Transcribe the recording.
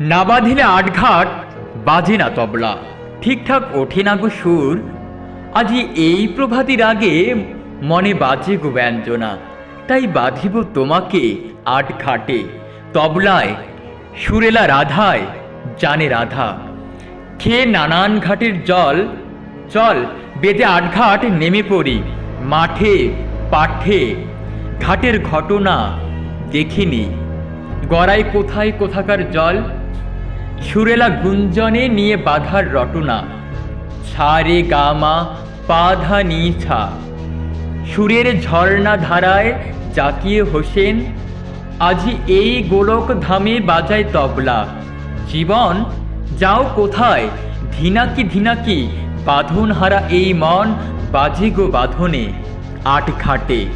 না বাঁধিলে আটঘাট বাজে না তবলা। ঠিকঠাক ওঠে না গো সুর। আজি এই প্রভাতির আগে মনে বাজে গো ব্যঞ্জনা। তাই বাঁধিব তোমাকে আট ঘাটে তবলায় সুরেলা রাধায় জানে রাধা। খেয়ে নানান ঘাটের জল। চল, বেদে আটঘাট নেমে পড়ি। মাঠে, পাঠে, ঘাটের ঘটনা দেখিনি। গড়াই কোথায় কোথাকার জল? সুরেলা গুঞ্জনে নিয়ে বাধার রটনা। ছারে গামা পাধা নিছা। সুরের ঝর্ণা ধারায় জাকিয়ে হোসেন, আজি এই গোলক ধামে বাজায় তবলা। জীবন, যাও কোথায়? ধিনাকি ধিনাকি বাঁধন হারা এই মন, বাজে গো বাঁধনে। আট ঘাটে